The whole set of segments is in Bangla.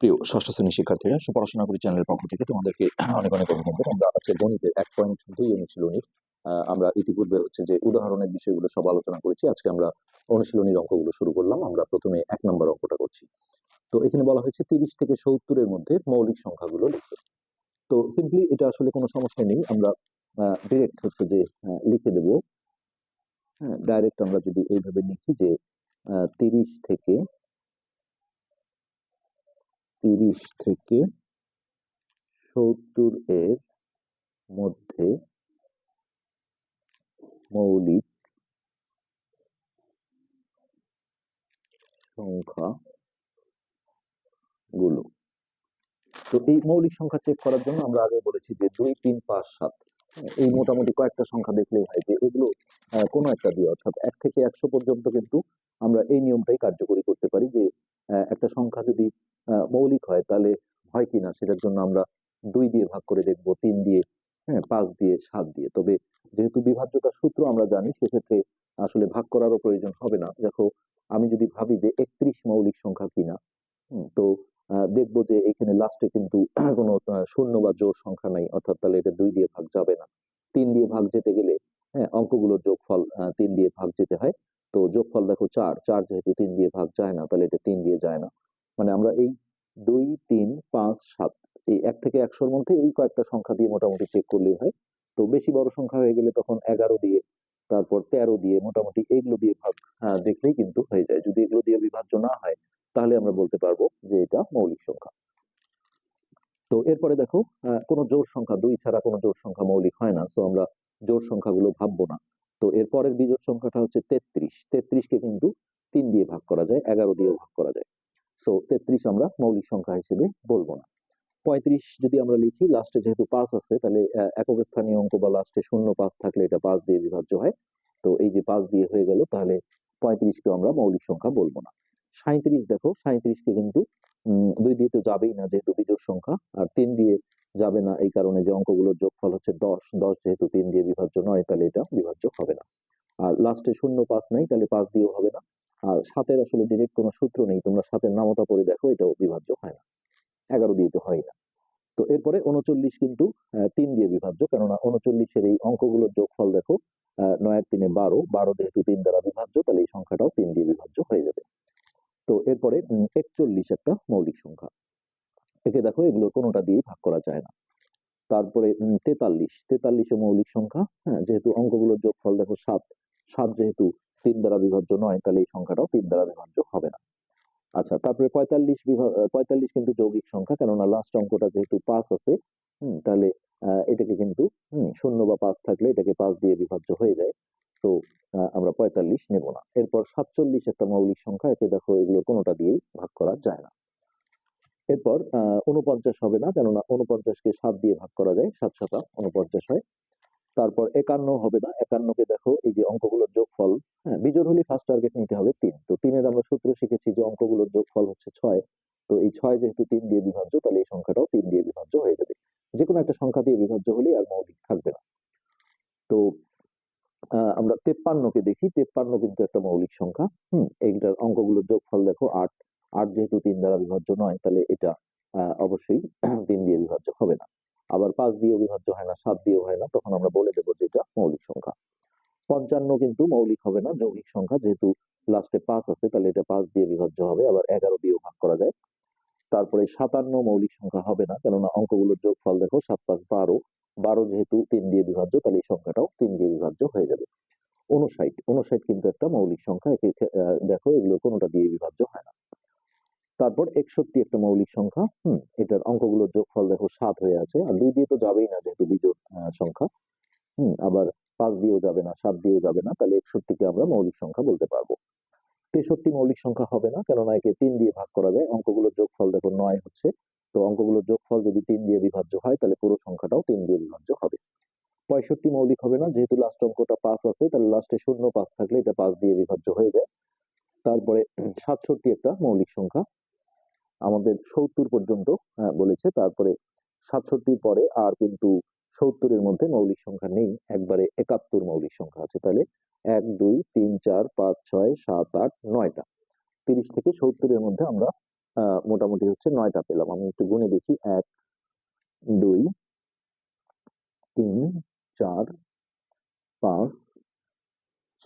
প্রিয় ষষ্ঠ শ্রেণির শিক্ষার্থীরা, সুপড়াশোনা করি চ্যানেলের পক্ষ থেকে তোমাদেরকে অনেক অনেক অভিনন্দন। আমরা আজকে গণিতের এক পয়েন্ট দুই অনুশীলনীর আমরা ইতিপূর্বে হচ্ছে যে উদাহরণের বিষয়গুলো সব আলোচনা করেছি। আজকে আমরা অনুশীলনীর অঙ্কগুলো শুরু করলাম। আমরা প্রথমে এক নম্বর অঙ্কটা করছি। তো এখানে বলা হয়েছে তিরিশ থেকে সত্তরের মধ্যে মৌলিক সংখ্যাগুলো লিখতে তো সিম্পলি এটা আসলে কোনো সমস্যা নেই। আমরা ডিরেক্ট হচ্ছে যে লিখে দেব। হ্যাঁ ডাইরেক্ট আমরা যদি এইভাবে লিখি যে তিরিশ থেকে তিরিশ থেকে সত্তর এর মধ্যে মৌলিক সংখ্যা গুলো তো এই মৌলিক সংখ্যা চেক করার জন্য আমরা আগে বলেছি যে দুই তিন পাঁচ সাত হ্যাঁ, এই মোটামুটি কয়েকটা সংখ্যা দেখলেই হয় যে এগুলো কোনো একটা দিয়ে অর্থাৎ এক থেকে একশো পর্যন্ত কিন্তু আমরা এই নিয়মটাই কার্যকরী করতে পারি যে একটা সংখ্যা যদি মৌলিক হয়, তাহলে হয় কিনা সেটার জন্য আমরা দুই দিয়ে ভাগ করে দেখব, তিন দিয়ে হ্যাঁ পাঁচ দিয়ে, সাত দিয়ে। তবে যেহেতু বিভাজ্যতার সূত্র আমরা জানি, সেক্ষেত্রে আসলে ভাগ করারও প্রয়োজন হবে না। দেখো, আমি যদি ভাবি যে একত্রিশ মৌলিক সংখ্যা কিনা তো দেখব যে এখানে লাস্টে কিন্তু কোনো শূন্য বা জোর সংখ্যা নাই, অর্থাৎ তাহলে এটা দুই দিয়ে ভাগ যাবে না। তিন দিয়ে ভাগ যেতে গেলে হ্যাঁ অঙ্কগুলোর যোগফল তিন দিয়ে ভাগ যেতে হয়। তো যোগফল দেখো চার চার যেহেতু তিন দিয়ে ভাগ যায় না, তাহলে এটা তিন দিয়ে যায় না। মানে আমরা এই দুই, তিন, পাঁচ, সাত, এই এক থেকে একশোর মধ্যে এই কয়েকটা সংখ্যা দিয়ে মোটামুটি চেক করলেই হয়। তো বেশি বড় সংখ্যা হয়ে গেলে তখন এগারো দিয়ে, তারপর তেরো দিয়ে মোটামুটি এইগুলো দিয়ে ভাগ দেখলেই কিন্তু হয়ে যায়। যদি এগুলো দিয়ে বিভাজ্য না হয়, তাহলে আমরা বলতে পারব যে এটা মৌলিক সংখ্যা। তো এরপরে দেখো কোনো জোর সংখ্যা, দুই ছাড়া কোনো জোর সংখ্যা মৌলিক হয় না সো আমরা জোড় সংখ্যাগুলো ভাববো না। তো এরপরের বিজোড় সংখ্যাটা হচ্ছে তেত্রিশ। তেত্রিশকে কিন্তু তিন দিয়ে ভাগ করা যায়, এগারো দিয়েও ভাগ করা যায়। সো তেত্রিশ আমরা মৌলিক সংখ্যা হিসেবে বলব না। পঁয়ত্রিশ যদি আমরা লিখি লাস্টে যেহেতু পাঁচ আছে, তাহলে একক স্থানীয় অঙ্ক বা লাস্টে শূন্য পাঁচ থাকলে এটা পাঁচ দিয়ে বিভাজ্য হয়। তো এই যে পাঁচ দিয়ে হয়ে গেল, তাহলে পঁয়ত্রিশকে আমরা মৌলিক সংখ্যা বলব না। সাঁত্রিশ দেখো সাঁত্রিশকে কিন্তু দুই দিয়ে তো যাবেই না যেহেতু বিজোড় সংখ্যা, আর তিন দিয়ে যাবে না এই কারণে যে অঙ্কগুলোর যোগফল হচ্ছে দশ। দশ যেহেতু তিন দিয়ে বিভাজ্য নয়, তাহলে এটা বিভাজ্য হবে না। আর লাস্টে শূন্য পাঁচ নাই, তাহলে পাঁচ দিয়েও হবে না। আর সাতের আসলে ডিরেক্ট কোনো সূত্র নেই। তোমরা সাতের নামতা পড়ে দেখো, এটাও বিভাজ্য হয় না। এগারো দিয়ে তো হয় না। তো এরপরে উনচল্লিশ কিন্তু তিন দিয়ে বিভাজ্য। কেননা উনচল্লিশের এই অঙ্কগুলোর যোগফল দেখো নয় আর তিনে বারো। বারো যেহেতু তিন দ্বারা বিভাজ্য, তাহলে এই সংখ্যাটাও তিন দিয়ে বিভাজ্য হয়ে যাবে। তো এরপরে একচল্লিশ একটা মৌলিক সংখ্যা। একে দেখো এগুলো কোনোটা দিয়েই ভাগ করা যায় না। তারপরে তেতাল্লিশ। তেতাল্লিশে মৌলিক সংখ্যা হ্যাঁ যেহেতু অঙ্কগুলোর যোগফল দেখো সাত। সাত যেহেতু তিন দ্বারা বিভাজ্য নয় তাহলে এই সংখ্যাটাও তিন দ্বারা বিভাজ্য হবে না। আচ্ছা তারপরে পঁয়তাল্লিশ বিভাগ পঁয়তাল্লিশ কিন্তু যৌগিক সংখ্যা কেননা লাস্ট অঙ্কটা যেহেতু পাঁচ আছে হুম, তাহলে এটাকে কিন্তু শূন্য বা পাঁচ থাকলে এটাকে পাঁচ দিয়ে বিভাজ্য হয়ে যায়। সো আমরা পঁয়তাল্লিশ নেব না। এরপর সাতচল্লিশ একটা মৌলিক সংখ্যা একে দেখো এগুলো কোনোটা দিয়েই ভাগ করা যায় না। এরপর আহ উনপঞ্চাশ হবে না কেননা উনপঞ্চাশকে সাত দিয়ে ভাগ করা যায় সাত সাতা উনপঞ্চাশ হয়। তারপর একান্ন হবে না। একান্নকে দেখো, এই যে অঙ্কগুলোর যোগফল হ্যাঁ বিজোড় হলে ফার্স্ট টার্গেট নিতে হবে তিন। তো তিনের আমরা সূত্র শিখেছি যে অঙ্কগুলোর যোগফল হচ্ছে ছয়। তো এই ছয় যেহেতু তিন দিয়ে বিভাজ্য তাহলে এই সংখ্যাটাও তিন দিয়ে বিভাজ্য হয়ে যাবে। যে কোনো একটা সংখ্যা দিয়ে বিভাজ্য হলে আর মৌলিক থাকবে না। তো আমরা তেপ্পান্নকে দেখি। তেপ্পান্ন কিন্তু একটা মৌলিক সংখ্যা। হুম, এইটার অঙ্কগুলোর যোগফল দেখো আট। আট যেহেতু তিন দ্বারা বিভাজ্য নয়, তাহলে এটা অবশ্যই তিন দিয়ে বিভাজ্য হবে না। আবার পাঁচ দিয়েও বিভাজ্য হয় না, সাত দিয়েও হয় না, তখন আমরা বলে দেবো যে এটা মৌলিক সংখ্যা। পঞ্চান্ন কিন্তু মৌলিক হবে না, যৌগিক সংখ্যা যেহেতু লাস্টে পাঁচ আছে, তাহলে এটা পাঁচ দিয়ে বিভাজ্য হবে, আবার এগারো দিয়েও ভাগ করা যায়। তারপরে সাতান্ন মৌলিক সংখ্যা হবে না, কেননা অঙ্কগুলোর যোগফল দেখো, সাত পাঁচ বারো বারো যেহেতু তিন দিয়ে বিভাজ্য, তাহলে এই সংখ্যাটাও তিন দিয়ে বিভাজ্য হয়ে যাবে। উনষাট উনষাট কিন্তু একটা মৌলিক সংখ্যা দেখো এগুলো কোনোটা দিয়ে বিভাজ্য হয় না। তারপর একষট্টি একটা মৌলিক সংখ্যা, হুম, এটার অঙ্কগুলোর যোগফল দেখো সাত হয়ে আছে, আর দুই দিয়ে তো যাবেই না যেহেতু বিজোড় সংখ্যা, হুম, আবার পাঁচ দিয়েও যাবে না, সাত দিয়েও যাবে না, তাহলে একষট্টিকে আমরা মৌলিক সংখ্যা বলতে পারব। তেষট্টি মৌলিক সংখ্যা হবে না, কেননা একে তিন দিয়ে ভাগ করা যায়, অঙ্কগুলোর যোগফল দেখো নয় হচ্ছে, তো অঙ্কগুলোর যোগফল যদি তিন দিয়ে বিভাজ্য হয়, তাহলে পুরো সংখ্যাটাও তিন দিয়ে বিভাজ্য হবে। পঁয়ষট্টি মৌলিক হবে না, যেহেতু লাস্ট অঙ্কটা পাঁচ আছে, তাহলে লাস্টে শূন্য পাঁচ থাকলে এটা পাঁচ দিয়ে বিভাজ্য হয়ে যায়। তারপরে সাতষট্টি একটা মৌলিক সংখ্যা আমাদের সত্তর পর্যন্ত আহ, বলেছে। তারপরে সাতষট্টির পরে আর কিন্তু সত্তরের মধ্যে মৌলিক সংখ্যা নেই। একবারে একাত্তর মৌলিক সংখ্যা আছে। তাহলে এক দুই তিন চার পাঁচ ছয় সাত আট নয়টা। তিরিশ থেকে সত্তরের মধ্যে আমরা মোটামুটি হচ্ছে নয়টা পেলাম। আমি একটু গুনে দেখি। এক দুই তিন চার পাঁচ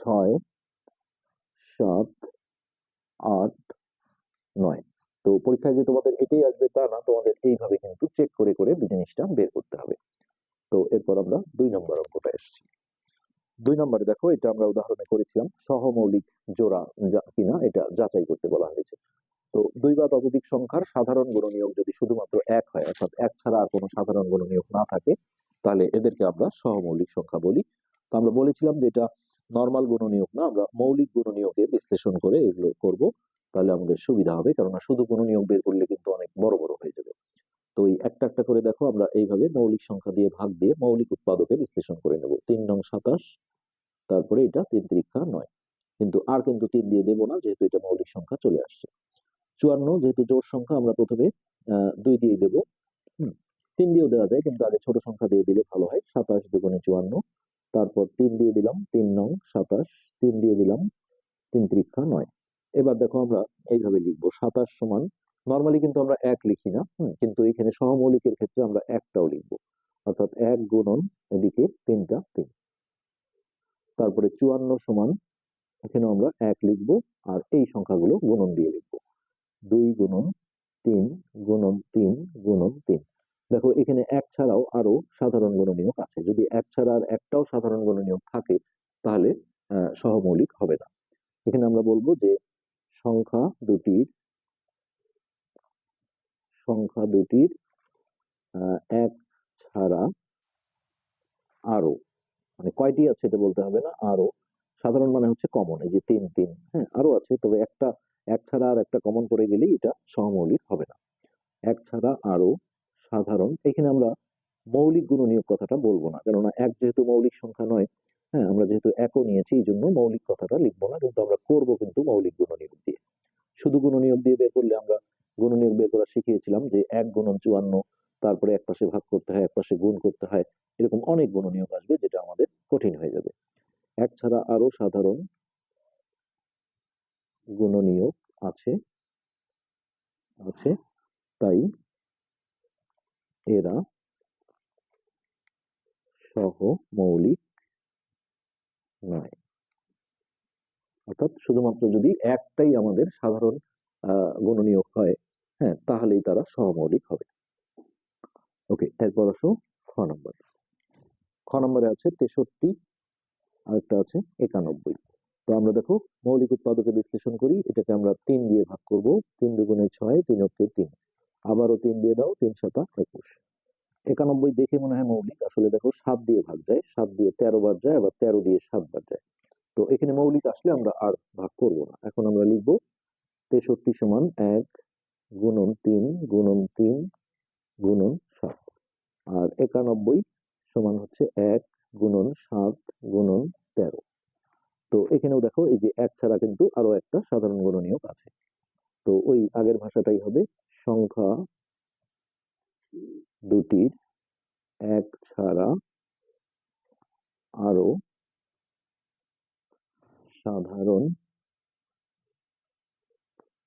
ছয় সাত আট নয়। তো পরীক্ষায় যে তোমাদের এটাই আসবে তা না, তোমাদের এইভাবে কিন্তু চেক করে করে জিনিসটা বের করতে হবে। তো এরপর আমরা দুই নম্বর অঙ্কটা এসেছি। দুই নম্বরে দেখো, এটা আমরা উদাহরণে করেছিলাম, সহমৌলিক জোড়া কিনা এটা যাচাই করতে বলা হয়েছে। তো দুই বা ততোধিক সংখ্যার সাধারণ গুণনীয়ক যদি শুধুমাত্র এক হয়, অর্থাৎ এক ছাড়া আর কোনো সাধারণ গুণনীয়ক না থাকে, তাহলে এদেরকে আমরা সহমৌলিক সংখ্যা বলি। তো আমরা বলেছিলাম যে এটা নর্মাল গুণনীয়ক না, আমরা মৌলিক গুণনীয়কে বিশ্লেষণ করে এগুলো করব। তাহলে আমাদের সুবিধা হবে। কেননা শুধু কোনো নিয়ম বের করলে কিন্তু অনেক বড় বড় হয়ে যাবে। তো এই একটা একটা করে দেখো, আমরা এইভাবে মৌলিক সংখ্যা দিয়ে ভাগ দিয়ে মৌলিক উৎপাদকে বিশ্লেষণ করে নেব। তিন নং সাতাশ, তারপরে এটা তিন তিরিক্ষা নয়। কিন্তু আর কিন্তু তিন দিয়ে দেবো না, যেহেতু এটা মৌলিক সংখ্যা চলে আসছে। চুয়ান্ন, যেহেতু জোর সংখ্যা, আমরা প্রথমে দুই দিয়ে দেবো। তিন দিয়েও দেওয়া যায়, কিন্তু আগে ছোট সংখ্যা দিয়ে দিলে ভালো হয়। সাতাশ দুগুণে চুয়ান্ন, তারপর তিন দিয়ে দিলাম, তিন নং সাতাশ, তিন দিয়ে দিলাম, তিন ত্রিক্ষা নয়। এবার দেখো আমরা এইভাবে লিখব, সাতাশ সমান নর্মালি কিন্তু আমরা এক লিখি না কিন্তু এখানে সহমৌলিকের ক্ষেত্রে আমরা একটাও লিখব, অর্থাৎ এক গুণন এদিকে তিনটা তিন। তারপরে চুয়ান্ন সমান এখানে আমরা এক লিখব, আর এই সংখ্যাগুলো গুণন দিয়ে লিখব। দুই গুণন তিন গুণন তিন গুণন তিন। দেখো এখানে এক ছাড়াও আরও সাধারণ গুণনীয়ক আছে, যদি এক ছাড়া আর একটাও সাধারণ গুণনীয়ক থাকে, তাহলে সহমৌলিক হবে না। এখানে আমরা বলব যে সংখ্যা দুটির সংখ্যা দুটির এক ছাড়া আরও মানে কয়টি আছে এটা বলতে হবে না আরও সাধারণ মানে হচ্ছে কমন এই যে তিন তিন হ্যাঁ আরও আছে, তবে একটা, এক ছাড়া আর একটা কমন করে গেলেই এটা সহমৌলিক হবে না। এক ছাড়া আরও সাধারণ, এখানে আমরা মৌলিক গুণনীয়ক কথাটা বলব না, কেননা এক যেহেতু মৌলিক সংখ্যা নয় হ্যাঁ আমরা যেহেতু একও নিয়েছি এই জন্য মৌলিক কথাটা লিখব না, কিন্তু আমরা করব কিন্তু মৌলিক গুণনীয়ক দিয়ে। শুধু গুণনীয়ক দিয়ে বের করলে আমরা গুণনীয়ক বের করা শিখিয়েছিলাম যে এক গুণন চুয়ান্ন, তারপরে এক পাশে ভাগ করতে হয়, এক পাশে গুণ করতে হয়, এরকম অনেক গুণনীয়ক আসবে যেটা আমাদের কঠিন হয়ে যাবে। এক ছাড়া আরও সাধারণ গুণনীয়ক আছে আছে, তাই এরা সহ মৌলিক নয় অর্থাৎ শুধুমাত্র যদি একটাই আমাদের সাধারণ আহ, গুণনীয়ক হয় হ্যাঁ তাহলেই তারা সহমৌলিক হবে। ওকে এরপর আসো খ নম্বর। খ নম্বরে আছে তেষট্টি আরেকটা আছে একানব্বই। তো আমরা দেখো মৌলিক উৎপাদকে বিশ্লেষণ করি এটাকে আমরা তিন দিয়ে ভাগ করব তিন দুগুণে ছয় তিন অক্ষে তিন। আবারও তিন দিয়ে দাও তিন সাতা একুশ। একানব্বই দেখে মনে হয় মৌলিক। আসলে দেখো, সাত দিয়ে ভাগ যায়, সাত দিয়ে তেরো বার যায়, আবার তেরো দিয়ে সাত বার যায়। তো এখানে মৌলিক আসলে আমরা আর ভাগ করব না। এখন আমরা লিখব তেষট্টি সমান এক গুণন তিন গুণন তিন গুণন সাত। আর একানব্বই সমান হচ্ছে এক গুণন সাত গুণন তেরো। তো এখানেও দেখো, এই যে এক ছাড়া কিন্তু আরও একটা সাধারণ গুণনীয়ক আছে। তো ওই আগের ভাষাটাই হবে সংখ্যা দুটির এক ছাড়া আরও সাধারণ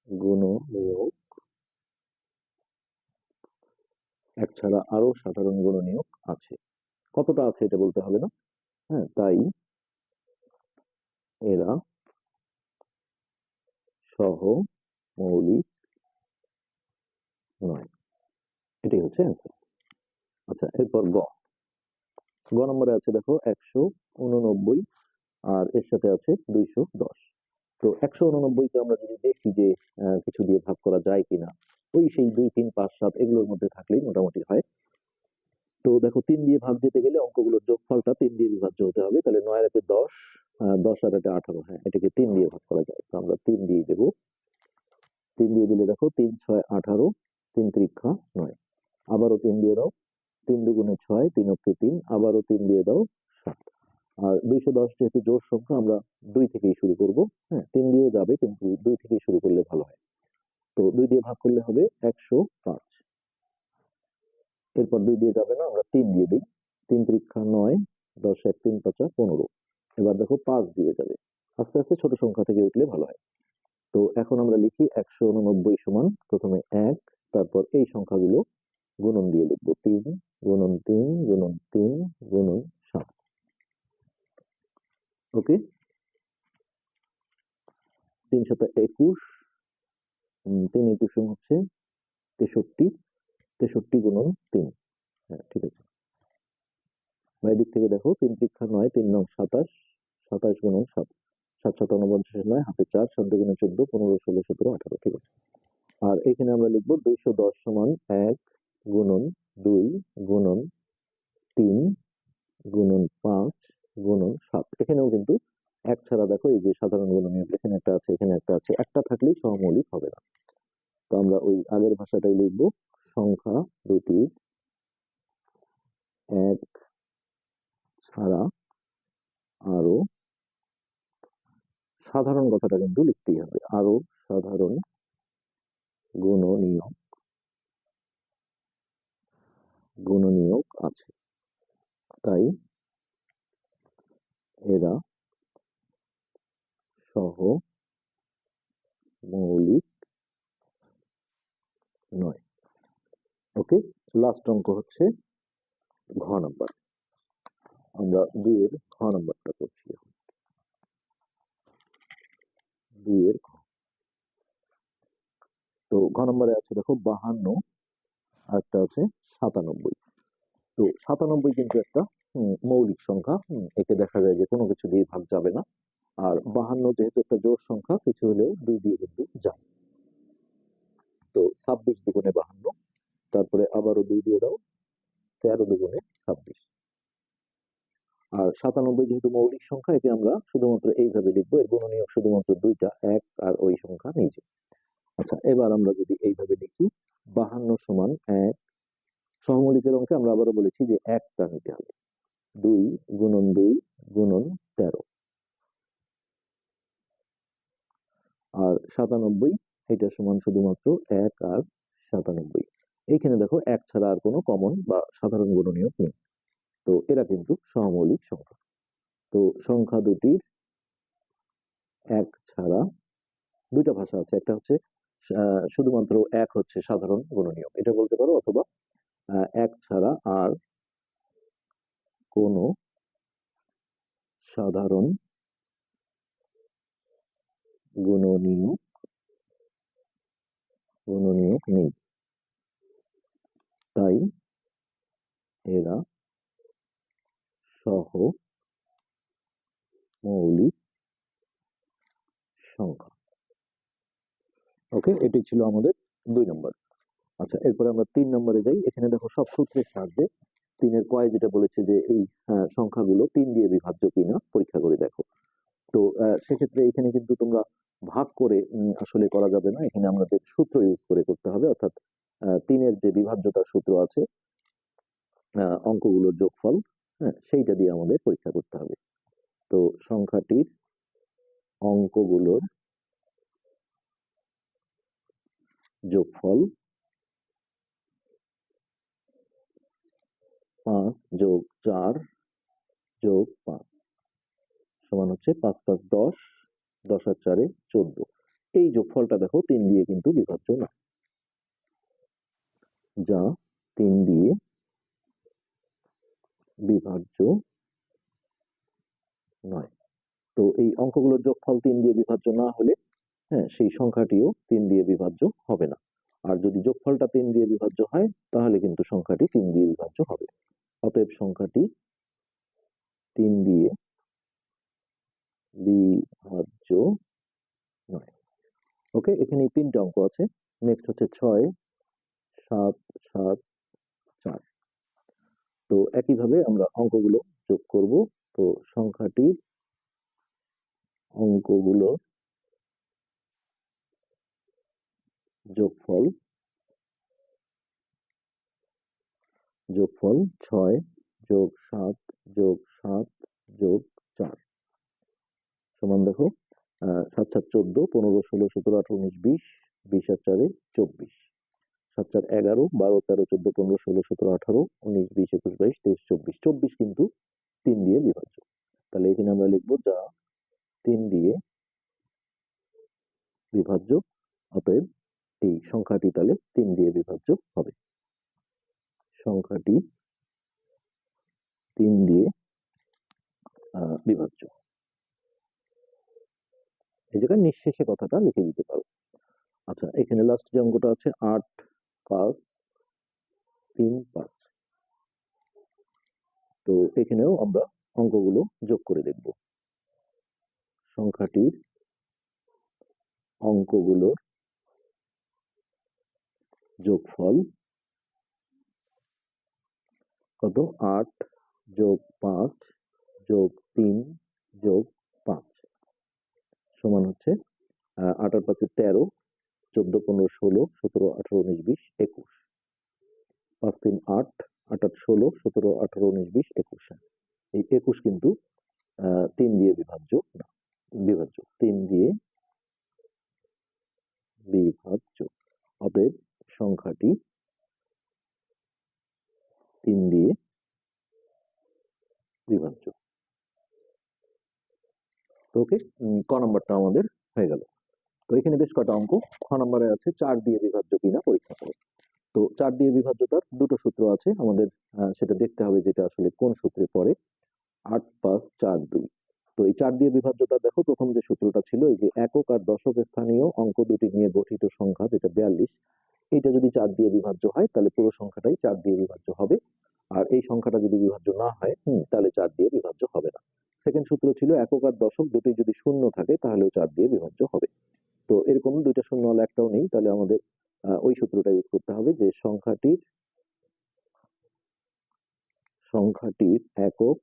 গুণনীয়ক, এক ছাড়া আরও সাধারণ গুণনীয়ক আছে। কতটা আছে এটা বলতে হবে না। হ্যাঁ তাই এরা সহ মৌলিক নয়। এটাই হচ্ছে অ্যান্সার আচ্ছা এরপর গ। গ নম্বরে আছে দেখো একশো উননব্বই আর এর সাথে আছে দুইশো দশ। তো একশো উননব্বইকে আমরা যদি দেখি যে কিছু দিয়ে ভাগ করা যায় কিনা, ওই সেই দুই, তিন, পাঁচ, সাত এগুলোর মধ্যে থাকলেই মোটামুটি হয়। তো দেখো তিন দিয়ে ভাগ দিতে গেলে অঙ্কগুলোর যোগফলটা তিন দিয়ে বিভাজ্য হতে হবে, তাহলে নয় রাতে দশ দশ আর এটা আঠারো হ্যাঁ এটাকে তিন দিয়ে ভাগ করা যায়। তো আমরা তিন দিয়ে দেবো। তিন দিয়ে দিলে দেখো তিন, ছয়, আঠারো, তিন ত্রিক্ষা নয়। আবারও তিন দিয়ে দাও। তিন দুগুণে ছয়, তিন অক্ষে তিন, আবারও তিন দিয়ে দাও সাত। আর দুইশো দশ যেহেতু জোর সংখ্যা, আমরা দুই থেকেই শুরু করব হ্যাঁ তিন দিয়েও যাবে, কিন্তু দুই থেকেই শুরু করলে ভালো হয়। তো দুই দিয়ে ভাগ করলে হবে একশো পাঁচ। এরপর দুই দিয়ে যাবে না, আমরা তিন দিয়ে দিই। তিন ত্রিক্ষা নয়, দশ এক, তিন পাঁচা পনেরো। এবার দেখো পাঁচ দিয়ে যাবে। আস্তে আস্তে ছোট সংখ্যা থেকে উঠলে ভালো হয়। তো এখন আমরা লিখি একশো উননব্বই সমান, প্রথমে এক, তারপর এই সংখ্যাগুলো গুণন দিয়ে লিখব তিন গুণন তিন গুণন তিন গুণন সাত। ওকে তিন শত একুশ তিন একুশ হচ্ছে তেষট্টি তেষট্টি গুণন তিন। হ্যাঁ ঠিক আছে। বাই দিক থেকে দেখো, তিন পৃক্ষা নয়, তিন নং সাতাশ সাতাশ গুণন সাত। সাত শত উনপঞ্চাশ নয়, হাতে চার, সাত দুগুণে চোদ্দ, পনেরো, ষোলো, সতেরো, আঠারো, ঠিক আছে। আর এখানে আমরা লিখব দুইশো দশ সমান এক গুণন দুই গুণন তিন গুণন পাঁচ গুণন সাত। এখানেও কিন্তু এক ছাড়া দেখো এই যে সাধারণ গুণনীয়ক এখানে একটা আছে, এখানে একটা আছে, একটা থাকলেই সহমৌলিক হবে না। তো আমরা ওই আগের ভাষাটাই লিখব, সংখ্যা দুটি এক ছাড়া আরও সাধারণ কথাটা কিন্তু লিখতেই হবে আরও সাধারণ গুণনীয়ক গুণনীয়ক আছে। তাই এরা সহ মৌলিক নয়। ওকে লাস্ট অঙ্ক হচ্ছে ঘ নাম্বার। আমরা দুইয়ের ঘ নাম্বারটা করছি দুইয়ের তো ঘ নম্বরে আছে দেখো বাহান্ন আর একটা আছে সাতানব্বই। তো সাতানব্বই কিন্তু একটা মৌলিক সংখ্যা একে দেখা যায় যে কোনো কিছু দিয়ে ভাগ যাবে না। আর বাহান্ন যেহেতু একটা জোর সংখ্যা, কিছু হলেও দুই দিয়ে কিন্তু যায়। তো ছাব্বিশ দুগুণে বাহান্ন, তারপরে আবারও দুই দিয়ে দাও, তেরো দুগুণে ছাব্বিশ। আর সাতানব্বই যেহেতু মৌলিক সংখ্যা, একে আমরা শুধুমাত্র এইভাবে লিখব, এর গুণনীয়ক শুধুমাত্র দুইটা, এক আর ওই সংখ্যা নিজে আচ্ছা এবার আমরা যদি এইভাবে লিখি বাহান্ন সমান এক। সহমৌলিকের অঙ্কে আমরা আবারও বলেছি যে একটা নিতে হবে। দুই গুণন দুই গুণন তেরো। আর সাতানব্বই, এটা সমান শুধুমাত্র এক আর সাতানব্বই। এইখানে দেখো এক ছাড়া আর কোনো কমন বা সাধারণ গুণনীয়ক নেই। তো এরা কিন্তু সহমৌলিক সংখ্যা। তো সংখ্যা দুটির এক ছাড়া দুইটা ভাষা আছে। একটা হচ্ছে শুধুমাত্র এক হচ্ছে সাধারণ গুণনীয়ক। এটা বলতে পারো অথবা এক ছাড়া আর কোনো সাধারণ গুণনীয়ক গুণনীয়ক নেই। তাই এরা সহ মৌলিক সংখ্যা। ওকে এটি ছিল আমাদের দুই নম্বর। আচ্ছা এরপরে আমরা তিন নম্বরে যাই। এখানে দেখো সব সূত্রের সাহায্যে তিনের কয় যেটা বলেছে যে এই সংখ্যাগুলো তিন দিয়ে বিভাজ্য কিনা পরীক্ষা করে দেখো। তো সেক্ষেত্রে এখানে কিন্তু তোমরা ভাগ করে আসলে করা যাবে না। এখানে আমাদের সূত্র ইউজ করে করতে হবে। অর্থাৎ তিনের যে বিভাজ্যতার সূত্র আছে অঙ্কগুলোর যোগফল হ্যাঁ সেইটা দিয়ে আমাদের পরীক্ষা করতে হবে। তো সংখ্যাটির অঙ্কগুলোর যোগফল পাঁচ যোগ চার যোগ পাঁচ সমান হচ্ছে পাঁচ পাঁচ দশ দশ আর চারে চোদ্দ। এই যোগফলটা দেখো, তিন দিয়ে কিন্তু বিভাজ্য না। যা তিন দিয়ে বিভাজ্য নয়। তো এই অঙ্কগুলোর যোগফল তিন দিয়ে বিভাজ্য না হলে হ্যাঁ সেই সংখ্যাটিও তিন দিয়ে বিভাজ্য হবে না। আর যদি যোগফলটা তিন দিয়ে বিভাজ্য হয়, তাহলে কিন্তু সংখ্যাটি তিন দিয়ে বিভাজ্য হবে। অতএব সংখ্যাটি তিন দিয়ে বিভাজ্য নয়। ওকে এখানে তিনটা অঙ্ক আছে। নেক্সট হচ্ছে ছয়, সাত সাত, চার। তো একইভাবে আমরা অঙ্কগুলো যোগ করব। তো সংখ্যাটির অঙ্কগুলো যোগফল যোগফল ছয় যোগ সাত যোগ সাত যোগ চার। সমান দেখো সাত সাত চোদ্দ, পনেরো, ষোলো, সতেরো, আঠারো, উনিশ, বিশ বিশ আর চারে চব্বিশ। সাত চার এগারো, বারো, তেরো, চোদ্দ, পনেরো, ষোলো, সতেরো, আঠারো, উনিশ, বিশ, একুশ, বাইশ, তেইশ, চব্বিশ। চব্বিশ কিন্তু তিন দিয়ে বিভাজ্য। তাহলে এখানে আমরা লিখব যা তিন দিয়ে বিভাজ্য, অতএব এই সংখ্যাটি তাহলে তিন দিয়ে বিভাজ্য হবে। সংখ্যাটি তিন দিয়ে বিভাজ্য এই জায়গায় নিঃশেষে কথাটা লিখে দিতে পারো। আচ্ছা এখানে লাস্ট যে অঙ্কটা আছে, আট পাঁচ তিন পাঁচ। তো এখানেও আমরা অঙ্কগুলো যোগ করে দেখব। সংখ্যাটির অঙ্কগুলোর যোগফল কত? আট যোগ পাঁচ যোগ তিন যোগ পাঁচ। সমান হচ্ছে আট আর পাঁচে তেরো, চোদ্দ, পনেরো, ষোলো, সতেরো, আঠারো, উনিশ, বিশ, একুশ। পাঁচ, তিন, আট আট আট, ষোলো, সতেরো, আঠারো, উনিশ, বিশ, একুশ। এই একুশ কিন্তু তিন দিয়ে বিভাজ্য না, বিভাজ্য। তিন দিয়ে বিভাজ্য। অতএব সংখ্যাটি তিন দিয়ে বিভাজ্য ওকে ক নম্বরটা আমাদের হয়ে গেল। তো এখানে বেশ কটা অঙ্ক, খ নম্বরে আছে চার দিয়ে বিভাজ্য কিনা পরীক্ষা করো। তো চার দিয়ে বিভাজ্যতার দুটো সূত্র আছে, আমাদের সেটা দেখতে হবে যেটা আসলে কোন সূত্রে পড়ে। আট পাঁচ চার দুই। তো এই চার দিয়ে বিভাজ্যতা দেখো, প্রথম যে সূত্রটা ছিল, এই যে একক আর দশক স্থানীয় অঙ্ক দুটি নিয়ে গঠিত সংখ্যা, যেটা বিয়াল্লিশ এটা যদি চার দিয়ে বিভাজ্য হয়, তাহলে পুরো সংখ্যাটাই চার দিয়ে বিভাজ্য হবে। আর এই সংখ্যাটা যদি বিভাজ্য না হয়, হুম, তাহলে চার দিয়ে বিভাজ্য হবে না। সেকেন্ড সূত্র ছিল একক আর দশক দুটি যদি শূন্য থাকে, তাহলেও চার দিয়ে বিভাজ্য হবে। তো এরকম দুইটা শূন্য হলে একটাও নেই, তাহলে আমাদের ওই সূত্রটা ইউজ করতে হবে যে সংখ্যাটির সংখ্যাটির একক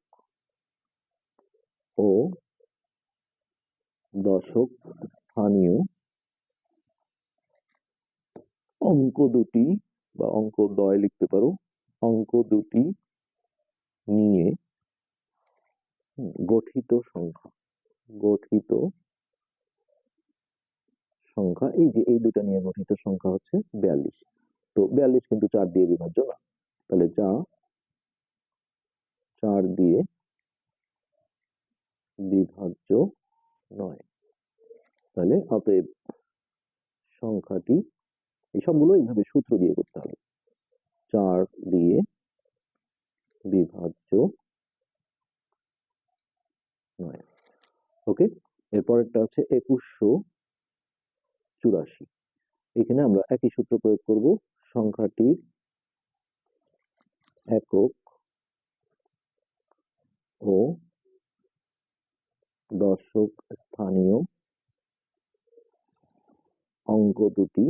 ও দশক স্থানীয় অঙ্ক দুটি বা অঙ্ক দয় লিখতে পারো। অঙ্ক দুটি নিয়ে গঠিত সংখ্যা গঠিত সংখ্যা, এই যে এই দুটা নিয়ে গঠিত সংখ্যা হচ্ছে বিয়াল্লিশ। তো বিয়াল্লিশ কিন্তু চার দিয়ে বিভাজ্য না। তাহলে যা চার দিয়ে বিভাজ্য নয়। তাহলে অতএব সংখ্যাটি এই সবগুলো এইভাবে সূত্র দিয়ে করতে হবে। চার দিয়ে বিভাজ্য নয়। ওকে এরপরেরটা হচ্ছে একুশশো চুরাশি। এখানে আমরা একই সূত্র প্রয়োগ করব। সংখ্যাটির একক ও দশক স্থানীয় অঙ্ক দুটি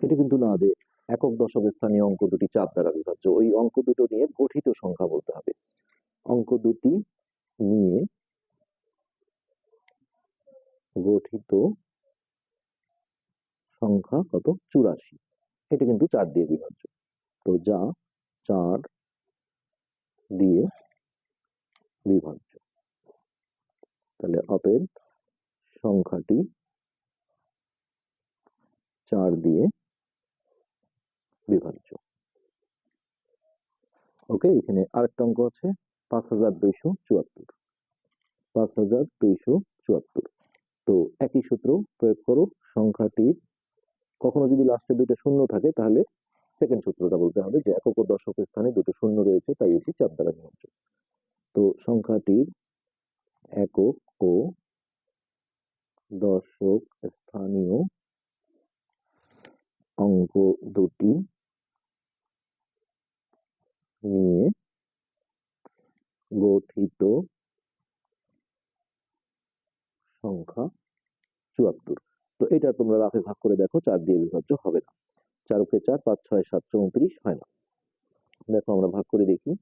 এটা কিন্তু না যে একক দশক স্থানীয় অঙ্ক দুটি চাপ দ্বারা বিভাজ্য ওই অঙ্ক দুটো নিয়ে গঠিত সংখ্যা বলতে হবে। অঙ্ক দুটি নিয়ে গঠিত সংখ্যা কত? চুরাশি। এটা কিন্তু চার দিয়ে বিভাজ্য তো যা চার দিয়ে বিভাজ্য তাহলে অতএব সংখ্যাটি চার দিয়ে বিভাজ্য। ওকে, এখানে আরেকটা অঙ্ক আছে, পাঁচ হাজার দুইশো চুয়াত্তর। পাঁচ হাজার দুইশো চুয়াত্তর। তো একই সূত্র প্রয়োগ করো, সংখ্যাটির কখনো যদি লাস্টে দুটো শূন্য থাকে, তাহলে সেকেন্ড সূত্রটা বলতে হবে যে একক দশক স্থানে দুটো শূন্য রয়েছে, তাই এটি চার দ্বারা বিভাজ্য তো সংখ্যাটির একক ও দশক স্থানীয় অঙ্ক দুটি নিয়ে গঠিত সংখ্যা চুয়াত্তর। তো এটা তোমরা রাফে ভাগ করে দেখো, চার দিয়ে বিভাজ্য হবে না। চারকে চার, পাঁচ, ছয়, সাত, চৌত্রিশ হয় না। দেখো আমরা ভাগ করে দেখি।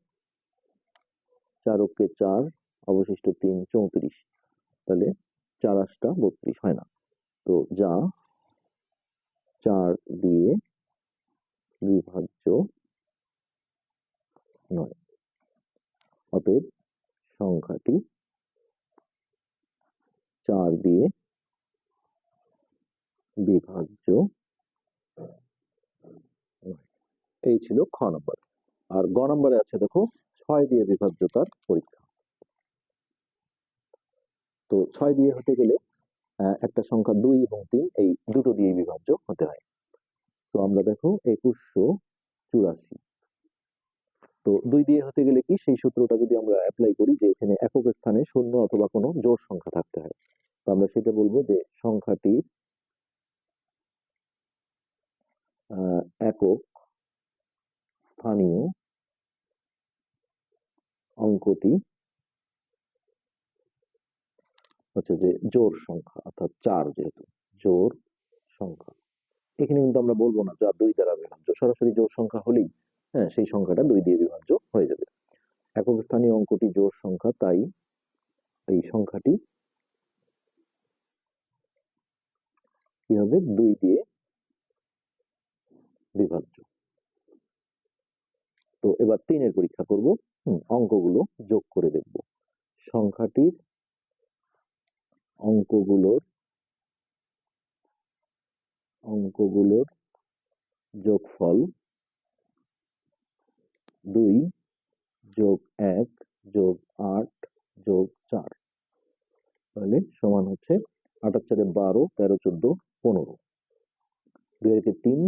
চারকে চার, অবশিষ্ট তিন, চৌত্রিশ। তাহলে চার আটটা বত্রিশ হয় না। তো যা চার দিয়ে বিভাজ্য নয়। অতএব সংখ্যাটি চার দিয়ে বিভাজ্য এই ছিল খ নম্বর। আর গ নম্বরে আছে দেখো, ছয় দিয়ে বিভাজ্যতার পরীক্ষা। তো ছয় দিয়ে হতে গেলে একটা সংখ্যা দুই এবং তিন, এই দুটো দিয়ে বিভাজ্য হতে হয়। সো আমরা দেখো একুশশো চুরাশি। তো দুই দিয়ে হতে গেলে কি? সেই সূত্রটা যদি আমরা অ্যাপ্লাই করি যে এখানে একক স্থানে শূন্য অথবা কোনো জোড় সংখ্যা থাকতে হয়। তো আমরা সেটা বলব যে সংখ্যাটি একক স্থানীয় অঙ্কটি হচ্ছে যে জোড় সংখ্যা, অর্থাৎ চার যেহেতু জোর সংখ্যা। এখানে কিন্তু আমরা বলব না যা দুই দ্বারা বিভাজ্য সরাসরি জোর সংখ্যা হলেই হ্যাঁ সেই সংখ্যাটা দুই দিয়ে বিভাজ্য হয়ে যাবে। একক স্থানীয় অঙ্কটি জোড় সংখ্যা, তাই এই সংখ্যাটি কি হবে? দুই দিয়ে বিভাজ্য তো এবার তিনের পরীক্ষা করব। অঙ্কগুলো যোগ করে দেখব। সংখ্যাটির অঙ্কগুলোর অঙ্কগুলোর যোগফল দুই যোগ এক যোগ আট যোগ চার। তাহলে সমান হচ্ছে আটার চারে বারো, তেরো, চোদ্দ, পনেরো। দুই তিন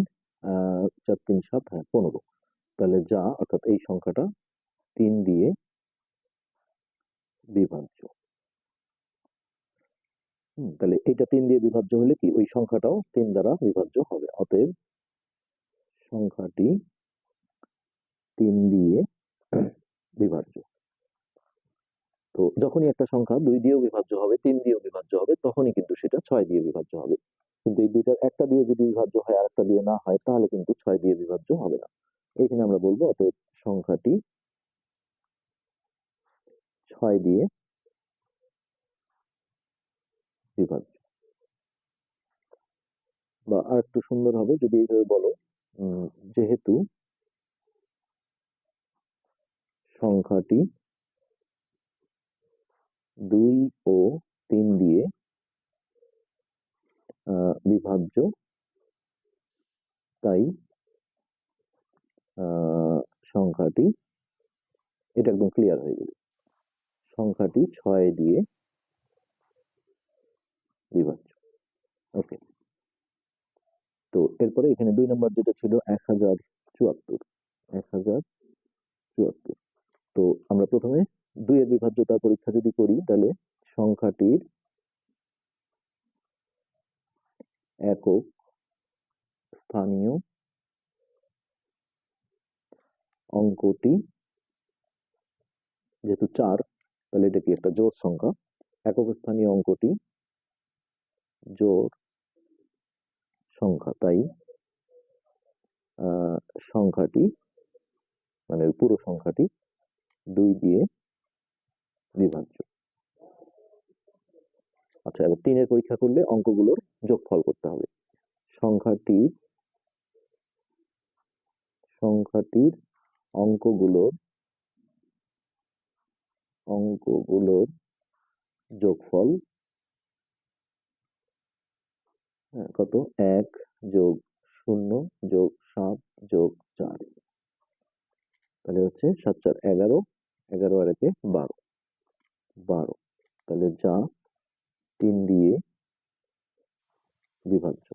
চার, তিন, সাত হ্যাঁ পনেরো। তাহলে যা, অর্থাৎ এই সংখ্যাটা তিন দিয়ে বিভাজ্য। তাহলে এটা তিন দিয়ে বিভাজ্য হলে কি? ওই সংখ্যাটাও তিন দ্বারা বিভাজ্য হবে। অতএব সংখ্যাটি তিন দিয়ে বিভাজ্য। তো যখনই একটা সংখ্যা দুই দিয়েও বিভাজ্য হবে, তিন দিয়েও বিভাজ্য হবে, তখনই কিন্তু সেটা ছয় দিয়ে বিভাজ্য হবে। কিন্তু এই দুইটার, একটা দিয়ে যদি বিভাজ্য হয় আর একটা দিয়ে না হয়, তাহলে কিন্তু ছয় দিয়ে বিভাজ্য হবে না। এইখানে আমরা বলব অতএব সংখ্যাটি ছয় দিয়ে বিভাজ্য। বা আর একটু সুন্দর হবে যদি এইভাবে বলো যেহেতু সংখ্যাটি দুই ও তিন দিয়ে বিভাজ্য। তাই সংখ্যাটি, এটা একদম ক্লিয়ার হয়ে যাবে সংখ্যাটি ছয় দিয়ে বিভাজ্য। ওকে। তো এরপরে এখানে দুই নম্বর যেটা ছিল, এক হাজার চুয়াত্তর। এক হাজার চুয়াত্তর। তো আমরা প্রথমে দুই দুইয়ের বিভাজ্যতা পরীক্ষা যদি করি, তাহলে সংখ্যাটির একক স্থানীয় অঙ্কটি যেহেতু চার, তাহলে এটা কি একটা জোর সংখ্যা? একক স্থানীয় অঙ্কটি জোর সংখ্যা, তাই সংখ্যাটি মানে পুরো সংখ্যাটি দুই দিয়ে বিভাজ্য। আচ্ছা এবার তিনের পরীক্ষা করলে অঙ্কগুলোর যোগফল করতে হবে। সংখ্যাটির সংখ্যাটির অঙ্কগুলোর অঙ্কগুলোর যোগফল হ্যাঁ, কত? এক যোগ শূন্য যোগ সাত যোগ চার। তাহলে হচ্ছে সাত চার এগারো এগারো আর একে বারো। বারো। তাহলে যা তিন দিয়ে বিভাজ্য।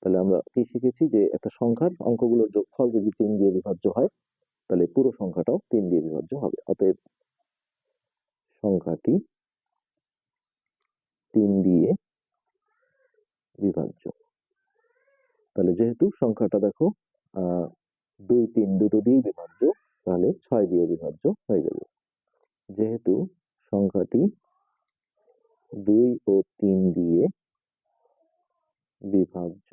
তাহলে আমরা কি শিখেছি যে একটা সংখ্যার অঙ্কগুলোর যোগফল যদি তিন দিয়ে বিভাজ্য হয়, তাহলে পুরো সংখ্যাটাও তিন দিয়ে বিভাজ্য হবে। অতএব সংখ্যাটি তিন দিয়ে বিভাজ্য। তাহলে যেহেতু সংখ্যাটা দেখো, আহ, দুই তিন দুটো দিয়ে বিভাজ্য তাহলে ছয় দিয়ে বিভাজ্য হয়ে যাবে। যেহেতু সংখ্যাটি দুই ও তিন দিয়ে বিভাজ্য,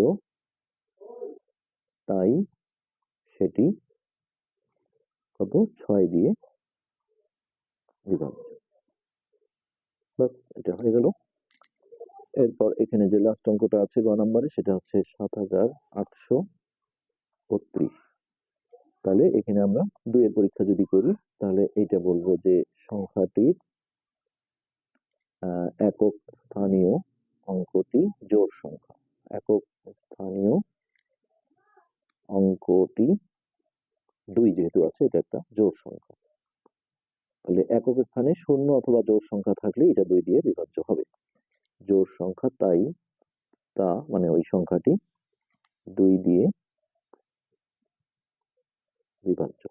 তাই সেটি কত? ছয় দিয়ে বিভাজ্য। বাস এটা হয়ে গেল। এরপর এখানে যে লাস্ট অঙ্কটা আছে গ নম্বরে, সেটা হচ্ছে সাত হাজার আটশো বত্রিশ। তাহলে এখানে আমরা দুইয়ের পরীক্ষা যদি করি, তাহলে এটা বলব যে সংখ্যাটির একক স্থানীয় অঙ্কটি জোড় সংখ্যা। একক স্থানীয় অঙ্কটি দুই যেহেতু আছে, এটা একটা জোড় সংখ্যা। তাহলে একক স্থানে শূন্য অথবা জোড় সংখ্যা থাকলে এটা দুই দিয়ে বিভাজ্য হবে। জোড় সংখ্যা তাই তা মানে ওই সংখ্যাটি দুই দিয়ে বিভাজ্য।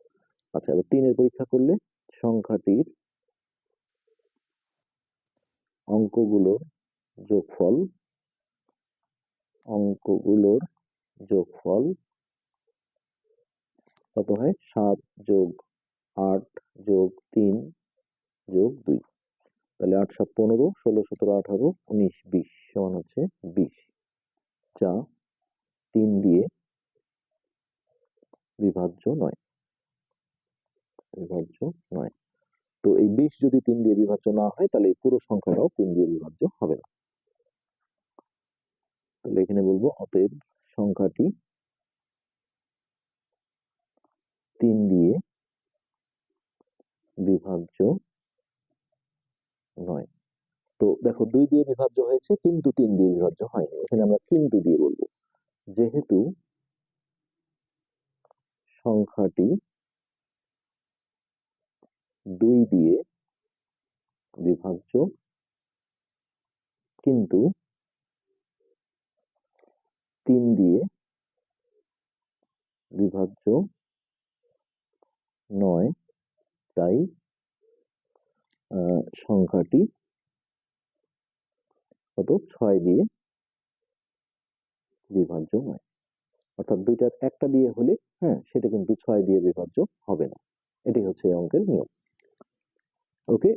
আচ্ছা এবার তিনের পরীক্ষা করলে সংখ্যাটির অঙ্কগুলোর যোগফল অঙ্কগুলোর যোগফল কত হয়? সাত যোগ আট যোগ তিন যোগ দুই। তাহলে আট, সাত, পনেরো, ষোলো, সতেরো, আঠারো, উনিশ, বিশ সমান হচ্ছে বিশ। যা তিন দিয়ে বিভাজ্য নয়। বিভাজ্য নয়। তো এই বিশ যদি তিন দিয়ে বিভাজ্য না হয়, তাহলে এই পুরো সংখ্যাটাও তিন দিয়ে বিভাজ্য হবে না। তাহলে এখানে বলব, অতএব সংখ্যাটি তিন দিয়ে বিভাজ্য নয়। তো দেখো, দুই দিয়ে বিভাজ্য হয়েছে, কিন্তু তিন দিয়ে বিভাজ্য হয়নি। এখানে আমরা কিন্তু দিয়ে বলব, যেহেতু সংখ্যাটি দুই দিয়ে বিভাজ্য কিন্তু তিন দিয়ে বিভাজ্য নয়, তাই সংখ্যাটি কত? ছয় দিয়ে বিভাজ্য নয়। অর্থাৎ দুইটার একটা দিয়ে হলে হ্যাঁ সেটা কিন্তু ছয় দিয়ে বিভাজ্য হবে না। এটাই হচ্ছে এই অঙ্কের নিয়ম। ওকে?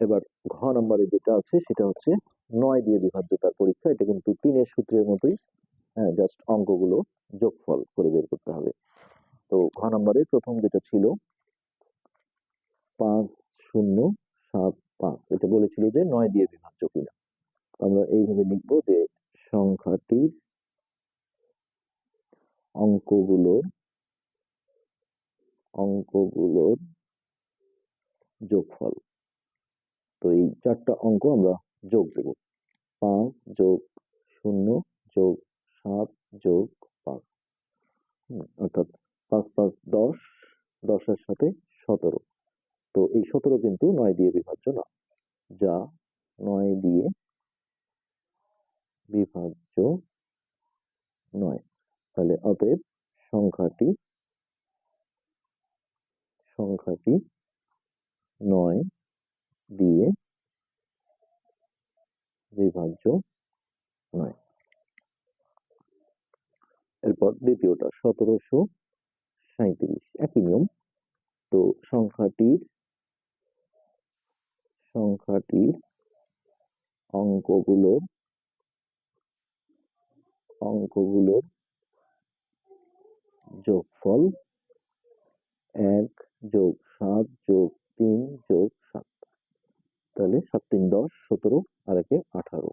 এবার ঘ নম্বরে যেটা আছে সেটা হচ্ছে নয় দিয়ে বিভাজ্যতার পরীক্ষা। এটা কিন্তু তিনের সূত্রের মতোই জাস্ট অঙ্কগুলো যোগফল করে বের করতে হবে। তো ঘ নম্বরে প্রথম যেটা ছিল পাঁচ শূন্য সাত পাঁচ। এটা বলেছিল যে নয় দিয়ে বিভাজ্য কিনা। আমরা এইভাবে লিখব যে সংখ্যাটির অঙ্কগুলোর অঙ্কগুলোর যোগফল। তো এই চারটা অঙ্ক আমরা যোগ দেব। পাঁচ যোগ শূন্য যোগ সাত যোগ পাঁচ। অর্থাৎ পাঁচ পাঁচ দশ, দশের সাথে সতেরো। তো এই সতেরো কিন্তু নয় দিয়ে বিভাজ্য না। যা নয় দিয়ে বিভাজ্য নয়। তাহলে অতএব সংখ্যাটি সংখ্যাটি নয় দিয়ে বিভাজ্য নয়। এরপর দ্বিতীয়টা, সতেরোশো সাঁইত্রিশ, একই নিয়ম। তো সংখ্যাটির সংখ্যাটির অঙ্কগুলোর অঙ্কগুলোর যোগফল এক যোগ সাত যোগ তিন যোগ সাত। তাহলে সাত তিন দশ, সতেরো, আর একে আঠারো।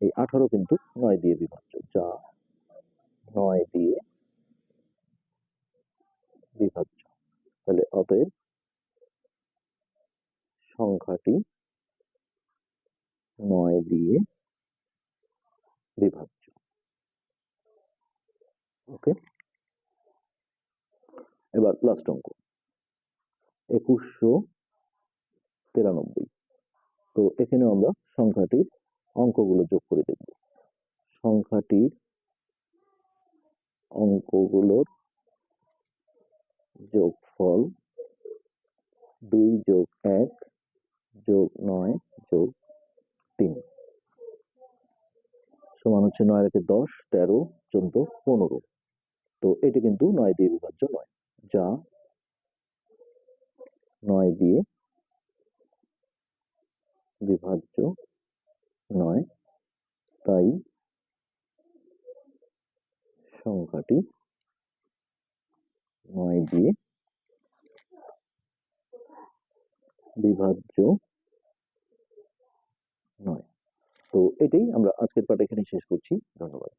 এই আঠারো কিন্তু নয় দিয়ে বিভাজ্য যা নয় দিয়ে বিভাজ্য তাহলে অতএব সংখ্যাটি নয় দিয়ে বিভাজ্য ওকে? এবার লাস্ট অঙ্ক। একুশশো তিরানব্বই। তো এখানেও আমরা সংখ্যাটির অঙ্কগুলো যোগ করে দেখব সংখ্যাটির অঙ্কগুলোর যোগফল দুই যোগ এক যোগ নয় যোগ তিন। সমান হচ্ছে নয় রেখে দশ, তেরো, চোদ্দ, পনেরো। তো এটা কিন্তু নয় দিয়ে বিভাজ্য নয়, যা নয় দিয়ে বিভাজ্য নয়, তাই সংখ্যাটি নয় দিয়ে বিভাজ্য নয়। তো এটাই আমরা আজকের পাঠ এখানে শেষ করছি। ধন্যবাদ।